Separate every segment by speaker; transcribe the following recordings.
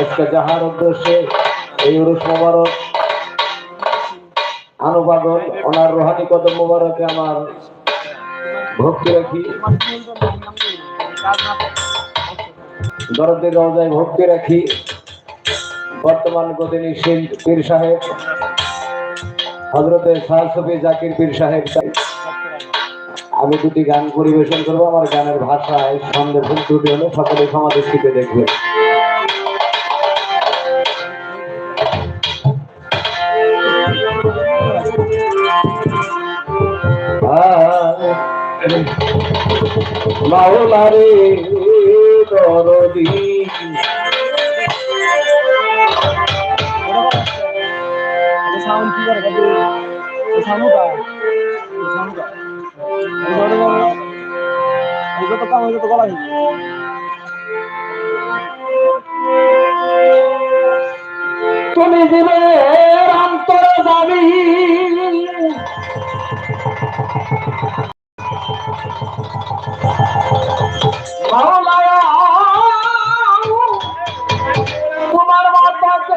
Speaker 1: আজকে যাহার উদ্দেশ্যে এই উরুস মোবারক আনুবাদন, ওনার রোহানি কদম মোবারকে আমার ভক্তি রাখি। দরদের রওজায় ভক্তি রাখি। বর্তমান গদিনী সিং পীর সাহেব হজরতে শাহ সফি জাকির পীর সাহেব। আমি দুটি গান পরিবেশন করব, আমার গানের ভাষায় সন্দেহ ত্রুটি হলে সকলে ক্ষমা দৃষ্টিতে দেখবে মাওলারে দরদি
Speaker 2: সাউন্ড কি করে? বাবু সাউন্ড কা সাউন্ড কা এই তো কাম হইল তো গলা
Speaker 1: তুমি দিবে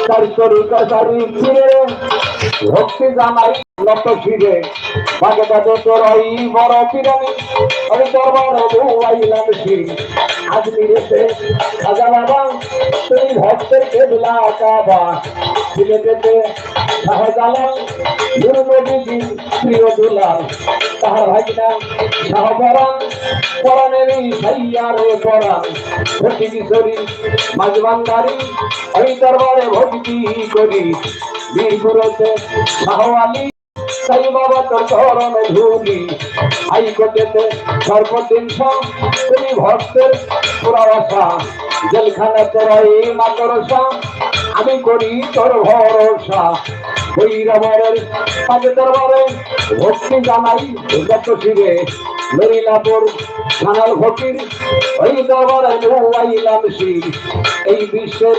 Speaker 1: কারি ফিরে ভক্তি জানাই নত ফিরে বাগে বাগে তোর ওই বড় পিরানি আমি দরবারে বউয়াইলাম শ্রী আজমিরেতে রাজা বাবা তুমি ভক্তের কেবলা কাবা সিলেটেতে শাহজালাল দুর্গজি প্রিয় দুলাল, তাহার ভাগিনা শাহবরান পরানেরই সাইয়ারে পরান ভক্তি কিশোরী মাঝবান্দারি ওই দরবারে ভক্তি করি। বীরগুরুতে শাহ আলী সাই বাবা তোর চরণে ধুলি। হাইকোর্টেতে সর্বদিন তুমি ভক্তের পুরা আশা জেলখানে তোর এই মাকড়সা আমি করি তোর ভরসা। বৈরবরের পাগে দরবারে ভক্তি জানাই যত শিরে। লরিলাপুর থানার ফকির, ওই দরবারে এই বিশ্বের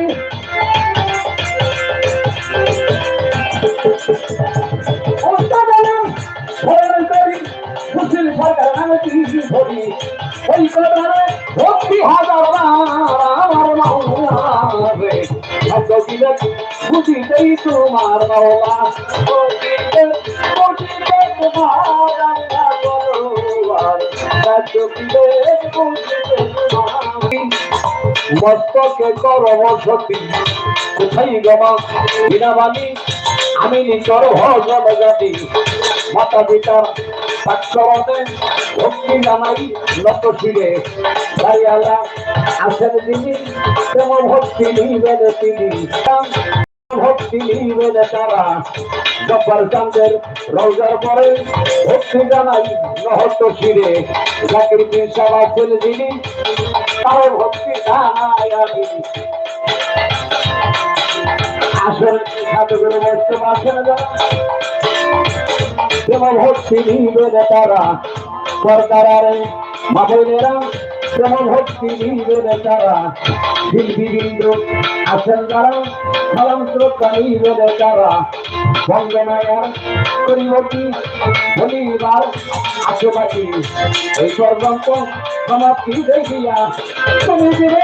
Speaker 1: ধরি ওই কথারে ভক্তি হাজার আমার মাওলা বলবার এত দিলে খুশিতে তোমার মস্তকে করম কোথায় গমা বিনাবানি আমি নিকর ভজন জাতি মাতা পিতার সাক্ষরতে ভক্তি জানাই নত শিরে দাঁড়িয়ালা আসেন তিনি তেমন ভক্তি নিবেন তিনি। ভক্তি নিবেন তারা। জব্বার চান্দের রোজার পরে ভক্তি জানাই নহত শিরে জাকির পিন সভা ছেলে যিনি তার ভক্তি জানাই আমি। আসেন সাথে করে বসতে পারছেন না যেমন ভক্তি নিবে তারা সরকারে মাধবেরা যেমন ভক্তি নিবে তারা শিল্পীবৃন্দ আছেন যারা সালাম শ্রদ্ধা নিবে তারা বন্দনায়ার করিব কি বলিবার আশেপাশে এই সর্বন্ত সমাপ্তি দেখিয়া তুমি দিবে।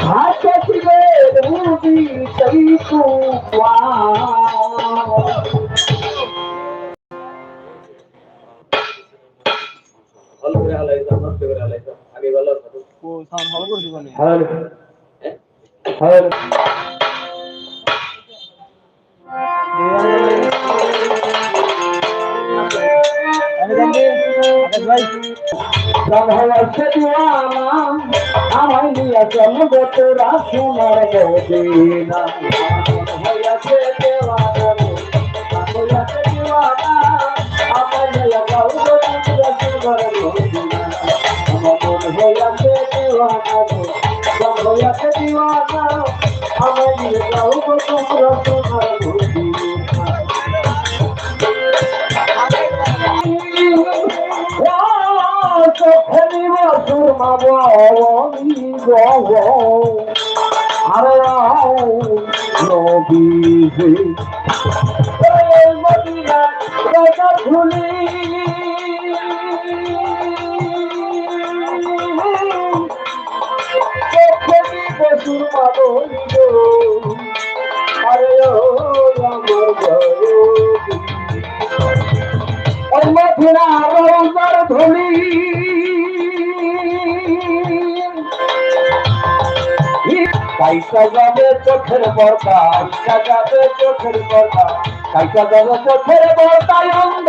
Speaker 2: আকাশ ভাই
Speaker 1: হচ্ছে দিওয়ানা আমায় নিয়ে গো তোরা সোনার মদিনা হইয়াছে দিওয়ানা নিয়ে চলো গো তোরা সোনার মদিনা আরে নবীজি বসুর মাদলিল আরে আমার রৌদার ধুলি কাইটা যাবে চোখের বর্তা কাইটা যাবে চোখের বর্তা কাইটা যাবে চোখের বর্তায় অন্ধ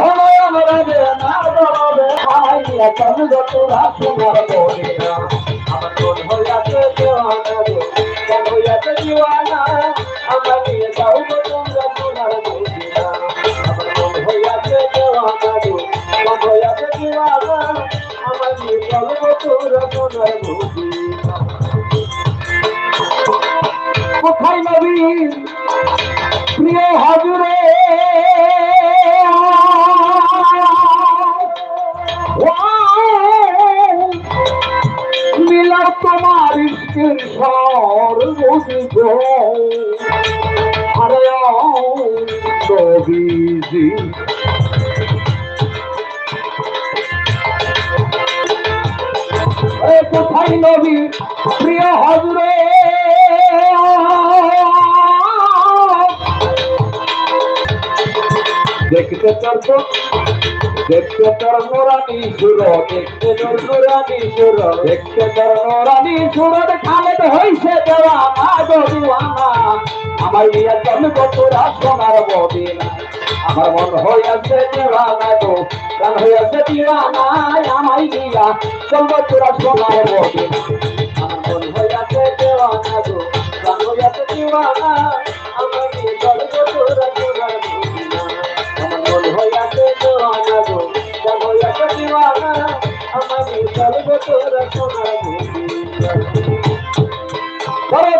Speaker 1: দেখতে তো দেখতে তোর নোরানি সুর, দেখতে তোর নোরানি সুর, দেখতে তোর নোরানি সুর খালে তো হইছে দেওয়া দিওয়ানা আমার বিয়া চল গো তোরা সোনার বদিনা আমার মন হইয়াছে দেওয়ানা গো, প্রাণ হইয়াছে দিওয়ানা দিয়া। চল গো তোরা সোনার বদিনা আমার মন হইয়াছে দেওয়ানা গো, প্রাণ হইয়াছে দিওয়ানা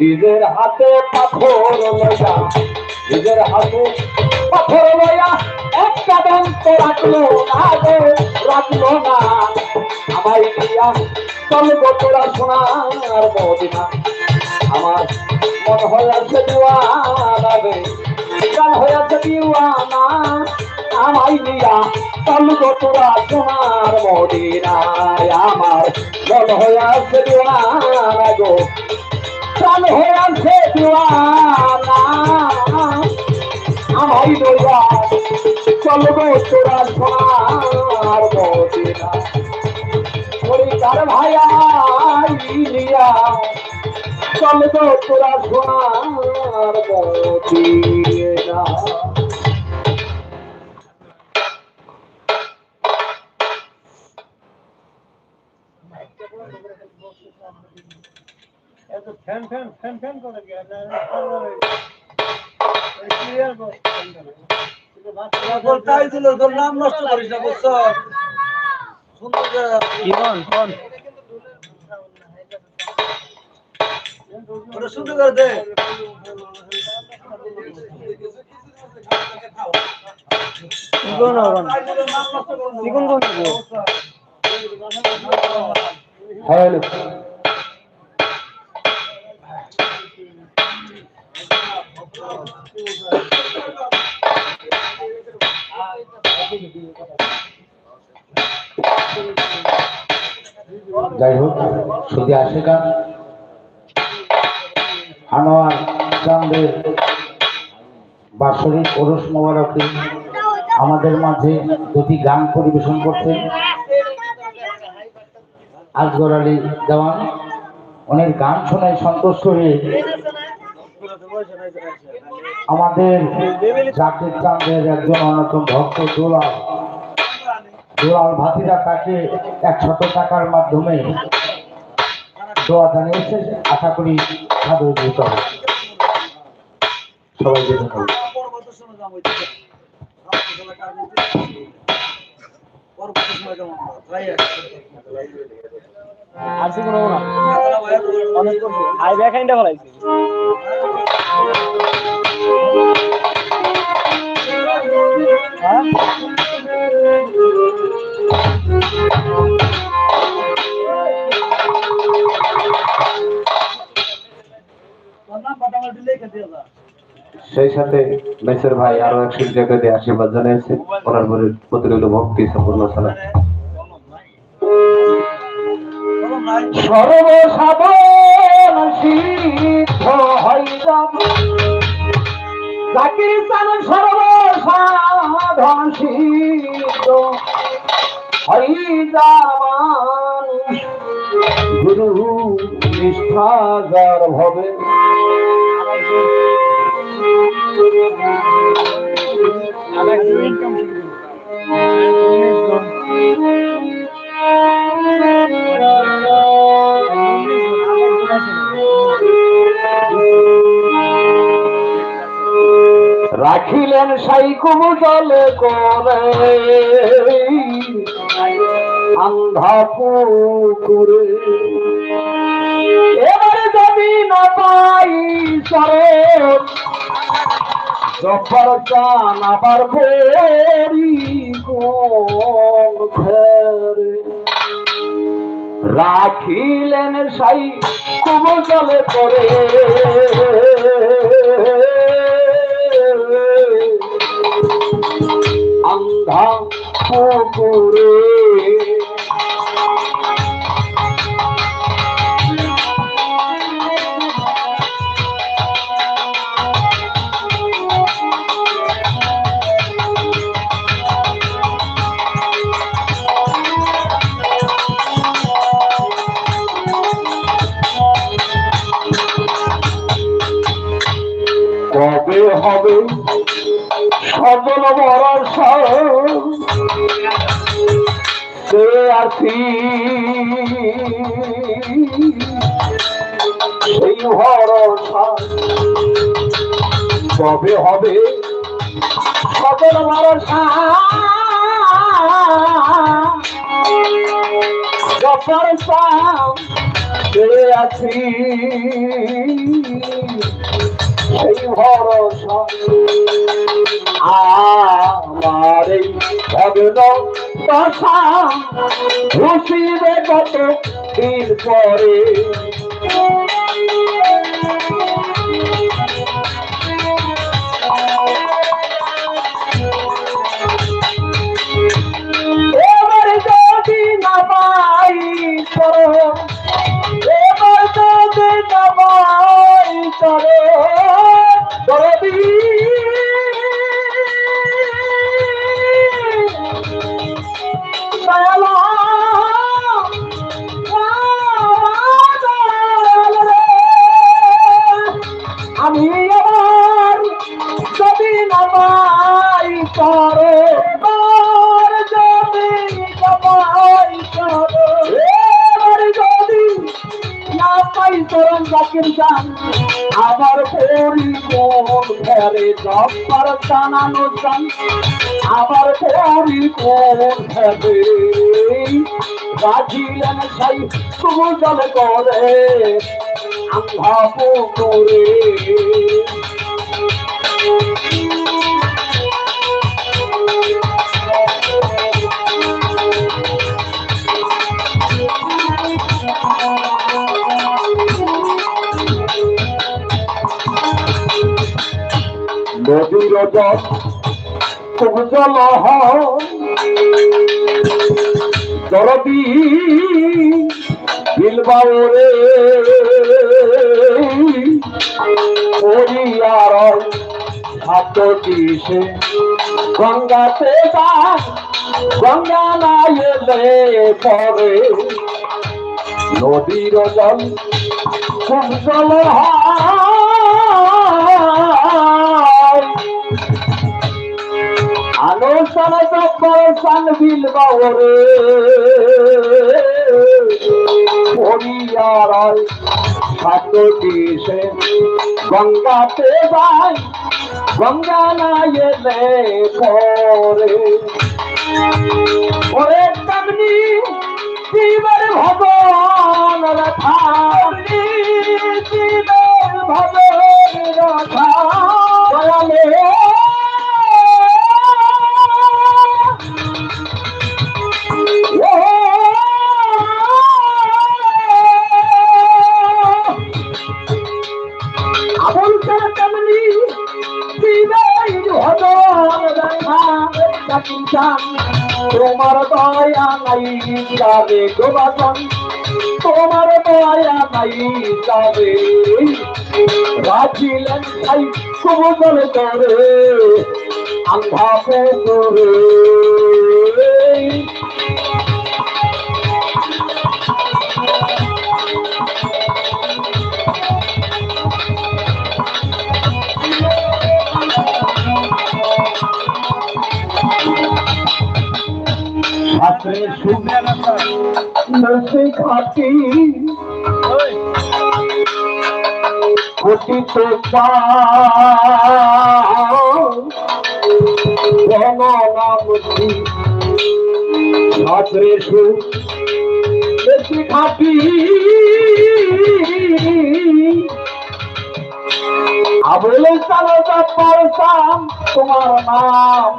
Speaker 1: নিজের হাতে পাথর লইয়া নিজের হাতে পাথর লইয়া একটা দন্ত রাখল না গো, রাখল না। আমায় দিয়া চল গো তোরা সোনার মদিনা। আমার মন হয়ে আছে দিওয়ানা গান হয়ে আছে দিওয়ানা। আমাই নিয়া চলব তোরা সোনার মদিনায়। আমার মন হয়ে আছে দিওয়ানা গো প্রাণ হয়ে আছে আমাই দয়া চলব তোরা সোনার মদিনা। পরিকার ভাইয়া ইলিয়া চলব তোরা সোনার মদিনা।
Speaker 2: ফ্যান ফ্যান ফ্যান ফ্যান করে গিয়ে ক্লিয়ার
Speaker 3: বলতাই ছিল তোর নাম নষ্ট করিস না বুঝছ? সুন্দর
Speaker 2: কোন?
Speaker 3: ওটা করে দে।
Speaker 2: কোন
Speaker 1: হ্যালো। যাই হোক আসে গান আনোয়ার চাঁদের বাৎসরিক ওরস মোবারকে আমাদের মাঝে দুটি গান পরিবেশন করছেন। আজগর আলী দেওয়ান অনেক গান শোনায় সন্তুষ্ট হয়ে আমাদের জাকির চাঁদের একজন অন্যতম ভক্ত দোলাল। দোলাল ভাতিরা তাকে একশত টাকার মাধ্যমে দোয়া জানিয়েছে, আশা করি সাধু দিতে হবে।
Speaker 3: পরবর্তী পরবর্তী সময় যাব আমরা। ভাই,
Speaker 2: আর সে কোনো না অনেক করছে।
Speaker 4: সেই সাথে মেসের ভাই আরও একশো টাকা দিয়ে আশীর্বাদ জানিয়েছে ওনার প্রতি রইল ভক্তি সম্পূর্ণ সালাম।
Speaker 1: সর্বসাধন সিদ্ধ হইলাম। গুরু নিষ্ঠাগার ভবে
Speaker 2: আবার ইনকাম
Speaker 1: রাখিলেন সাই কুমুদলে করে। আন্ধা এবারে যদি না পাই সরে জব্বার চান আবার বেরি কোন ঘরে। রাখিলেন সাই কুমজলে করে আন্ধা পুকুরে সজল ভরসা সে আছি সেই ভরসা কবে হবে? সজল ভরসা ভরসা সে আছি সেই ভরসা আমার এই ভগ্ন কথা ঘুষিবে কত দিন পরে Sorry. করবি জানানো জান আমার পরি কোন ঘরে রাজিলেন সাই করে। নদীর জল জলদি বিলবাওরে পরিয়ার হাত দিছে। গঙ্গাতে যা গঙ্গা না এলে পরে নদীর জল খুব জল হয়। আলোচন সব্বসান বিল বাবরে পরিয়ার ছাত্র দিশে গঙ্গাতে যাই গঙ্গা না এলে পরে ওরে শিবের ভগবান তোমার মায়া নাই যাবে রাখিলেন তাই কবুতর করে আন্ধা করে। নসে খাটি কথিত নামটি শাস্ত্রে শুনে খাটি আবলে চালো পারতাম তোমার নাম।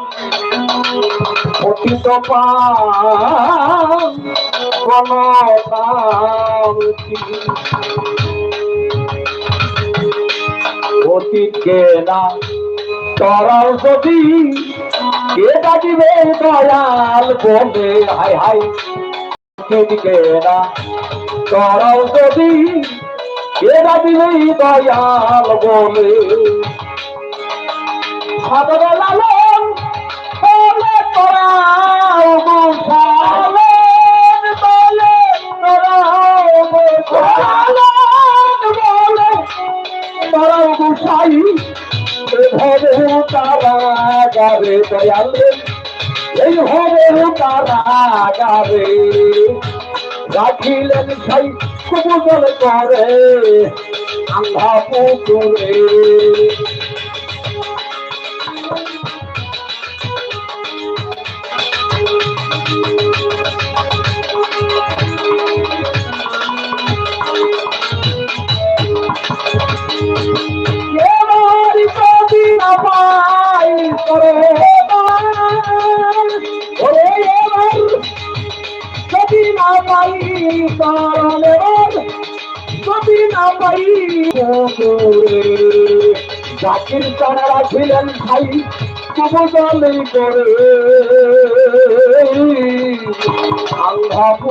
Speaker 1: অতীতকে না তরাও যদি কে ডাকিবে দয়াল বলে হাই হাই অতীতকে যদি কে ডাকিবে দয়াল বলে গারে দয়াল। এই হবে তারা গারে রাখিলেন সেই কুবুজল করে আন্ধা পুকুরে। পাই জাকির চারা ছিলেন ভাই কবদলি করে। আল্লাহ